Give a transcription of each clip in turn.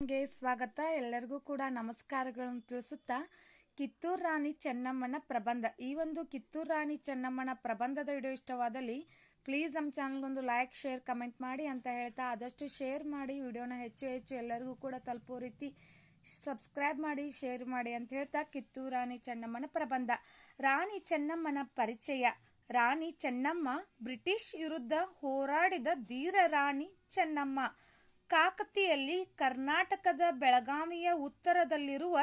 ಗೆ ಸ್ವಾಗತ. ಎಲ್ಲರಿಗೂ ಕೂಡ ನಮಸ್ಕಾರಗಳನ್ನು ತಿಳಿಸುತ್ತಾ, ಕಿತ್ತೂರು ರಾಣಿ ಚೆನ್ನಮ್ಮನ ಪ್ರಬಂಧ. ಈ ಒಂದು ಕಿತ್ತೂರು ರಾಣಿ ಚೆನ್ನಮ್ಮನ ಪ್ರಬಂಧದ ವಿಡಿಯೋ ಇಷ್ಟವಾದಲ್ಲಿ ಪ್ಲೀಸ್ ನಮ್ಮ ಚಾನಲ್ಗೊಂದು ಲೈಕ್ ಶೇರ್ ಕಮೆಂಟ್ ಮಾಡಿ ಅಂತ ಹೇಳ್ತಾ, ಆದಷ್ಟು ಶೇರ್ ಮಾಡಿ, ವಿಡಿಯೋನ ಹೆಚ್ಚು ಹೆಚ್ಚು ಎಲ್ಲರಿಗೂ ಕೂಡ ತಲುಪೋ ರೀತಿ ಸಬ್ಸ್ಕ್ರೈಬ್ ಮಾಡಿ ಶೇರ್ ಮಾಡಿ ಅಂತ ಹೇಳ್ತಾ, ಕಿತ್ತೂರು ರಾಣಿ ಚೆನ್ನಮ್ಮನ ಪ್ರಬಂಧ. ರಾಣಿ ಚೆನ್ನಮ್ಮನ ಪರಿಚಯ. ರಾಣಿ ಚೆನ್ನಮ್ಮ ಬ್ರಿಟಿಷ್ ವಿರುದ್ಧ ಹೋರಾಡಿದ ಧೀರ ರಾಣಿ ಚೆನ್ನಮ್ಮ. ಕಾಕತಿಯಲ್ಲಿ ಕರ್ನಾಟಕದ ಬೆಳಗಾವಿಯ ಉತ್ತರದಲ್ಲಿರುವ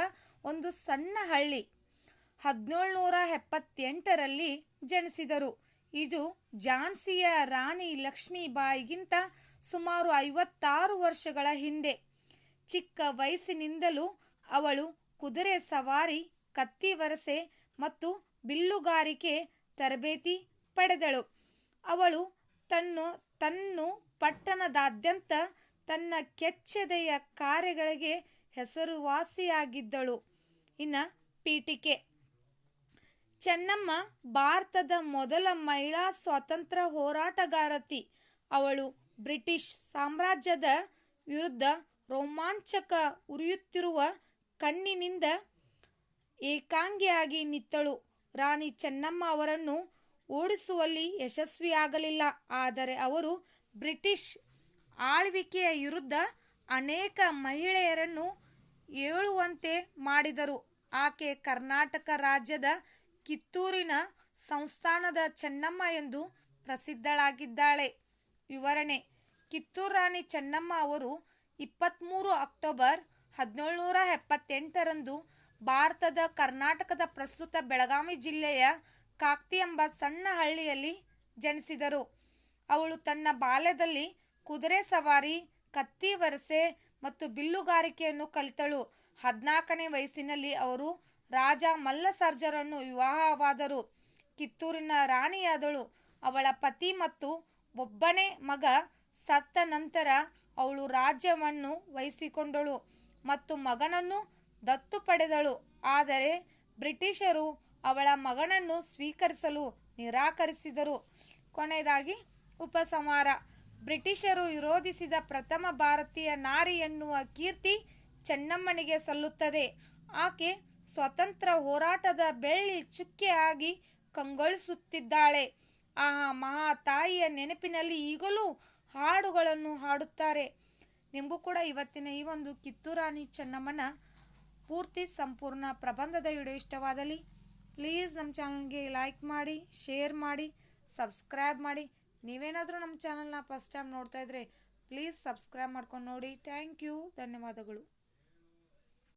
ಒಂದು ಸಣ್ಣ ಹಳ್ಳಿ ಹದಿನೇಳುನೂರ ಎಪ್ಪತ್ತೆಂಟರಲ್ಲಿ ಜನಿಸಿದರು. ಇದು ಝಾನ್ಸಿಯ ರಾಣಿ ಲಕ್ಷ್ಮೀಬಾಯಿಗಿಂತ ಸುಮಾರು ಐವತ್ತಾರು ವರ್ಷಗಳ ಹಿಂದೆ. ಚಿಕ್ಕ ವಯಸ್ಸಿನಿಂದಲೂ ಅವಳು ಕುದುರೆ ಸವಾರಿ, ಕತ್ತಿ ವರಸೆ ಮತ್ತು ಬಿಲ್ಲುಗಾರಿಕೆ ತರಬೇತಿ ಪಡೆದಳು. ಅವಳು ತನ್ನ ತನ್ನು ಪಟ್ಟಣದಾದ್ಯಂತ ತನ್ನ ಕೆಚ್ಚೆದೆಯ ಕಾರ್ಯಗಳಿಗೆ ಹೆಸರುವಾಸಿಯಾಗಿದ್ದಳು. ಇನ್ನ ಪೀಠಿಕೆ. ಚೆನ್ನಮ್ಮ ಭಾರತದ ಮೊದಲ ಮಹಿಳಾ ಸ್ವಾತಂತ್ರ್ಯ ಹೋರಾಟಗಾರತಿ. ಅವಳು ಬ್ರಿಟಿಷ್ ಸಾಮ್ರಾಜ್ಯದ ವಿರುದ್ಧ ರೋಮಾಂಚಕ ಉರಿಯುತ್ತಿರುವ ಕಣ್ಣಿನಿಂದ ಏಕಾಂಗಿಯಾಗಿ ನಿತ್ತಳು ರಾಣಿ ಚೆನ್ನಮ್ಮ ಅವರನ್ನು ಓಡಿಸುವಲ್ಲಿ ಯಶಸ್ವಿಯಾಗಲಿಲ್ಲ. ಆದರೆ ಅವರು ಬ್ರಿಟಿಷ್ ಆಳ್ವಿಕೆಯ ವಿರುದ್ಧ ಅನೇಕ ಮಹಿಳೆಯರನ್ನು ಏಳುವಂತೆ ಮಾಡಿದರು. ಆಕೆ ಕರ್ನಾಟಕ ರಾಜ್ಯದ ಕಿತ್ತೂರಿನ ಸಂಸ್ಥಾನದ ಚೆನ್ನಮ್ಮ ಎಂದು ಪ್ರಸಿದ್ಧಳಾಗಿದ್ದಾಳೆ. ವಿವರಣೆ, ಕಿತ್ತೂರು ರಾಣಿ ಚೆನ್ನಮ್ಮ ಅವರು ಇಪ್ಪತ್ತ್ಮೂರು ಅಕ್ಟೋಬರ್ ಹದಿನೇಳುನೂರ ಎಪ್ಪತ್ತೆಂಟರಂದು ಭಾರತದ ಕರ್ನಾಟಕದ ಪ್ರಸ್ತುತ ಬೆಳಗಾವಿ ಜಿಲ್ಲೆಯ ಕಾಕ್ತಿ ಎಂಬ ಸಣ್ಣ ಹಳ್ಳಿಯಲ್ಲಿ ಜನಿಸಿದರು. ಅವಳು ತನ್ನ ಬಾಲ್ಯದಲ್ಲಿ ಕುದುರೆ ಸವಾರಿ, ಕತ್ತಿ ವರಸೆ ಮತ್ತು ಬಿಲ್ಲುಗಾರಿಕೆಯನ್ನು ಕಲಿತಳು. ಹದಿನಾಲ್ಕನೇ ವಯಸ್ಸಿನಲ್ಲಿ ಅವರು ರಾಜ ಮಲ್ಲಸರ್ಜರನ್ನು ವಿವಾಹವಾದರು. ಕಿತ್ತೂರಿನ ರಾಣಿಯಾದಳು. ಅವಳ ಪತಿ ಮತ್ತು ಒಬ್ಬನೇ ಮಗ ಸತ್ತ ನಂತರ ಅವಳು ರಾಜ್ಯವನ್ನು ವಹಿಸಿಕೊಂಡಳು ಮತ್ತು ಮಗನನ್ನು ದತ್ತು ಪಡೆದಳು. ಆದರೆ ಬ್ರಿಟಿಷರು ಅವಳ ಮಗನನ್ನು ಸ್ವೀಕರಿಸಲು ನಿರಾಕರಿಸಿದರು. ಕೊನೆಯದಾಗಿ ಉಪಸಂಹಾರ. ಬ್ರಿಟಿಷರು ವಿರೋಧಿಸಿದ ಪ್ರಥಮ ಭಾರತೀಯ ನಾರಿ ಎನ್ನುವ ಕೀರ್ತಿ ಚೆನ್ನಮ್ಮನಿಗೆ ಸಲ್ಲುತ್ತದೆ. ಆಕೆ ಸ್ವತಂತ್ರ ಹೋರಾಟದ ಬೆಳ್ಳಿ ಚುಕ್ಕೆಯಾಗಿ ಕಂಗೊಳಿಸುತ್ತಿದ್ದಾಳೆ. ಆ ಮಹಾ ತಾಯಿಯ ನೆನಪಿನಲ್ಲಿ ಈಗಲೂ ಹಾಡುಗಳನ್ನು ಹಾಡುತ್ತಾರೆ. ನಿಮಗೂ ಕೂಡ ಇವತ್ತಿನ ಈ ಒಂದು ಕಿತ್ತೂರಾಣಿ ಚೆನ್ನಮ್ಮನ ಪೂರ್ತಿ ಸಂಪೂರ್ಣ ಪ್ರಬಂಧದ ವಿಡಿಯೋ ಇಷ್ಟವಾದಲ್ಲಿ, ಪ್ಲೀಸ್ ನಮ್ಮ ಚಾನಲ್ಗೆ ಲೈಕ್ ಮಾಡಿ, ಶೇರ್ ಮಾಡಿ, ಸಬ್ಸ್ಕ್ರೈಬ್ ಮಾಡಿ. ನೀವೇನಾದರೂ ನಮ್ಮ ಚಾನಲ್ನ ಫಸ್ಟ್ ಟೈಮ್ ನೋಡ್ತಾ ಇದ್ರೆ ಪ್ಲೀಸ್ ಸಬ್ಸ್ಕ್ರೈಬ್ ಮಾಡ್ಕೊಂಡು ನೋಡಿ. ಥ್ಯಾಂಕ್ ಯು ಧನ್ಯವಾದಗಳು.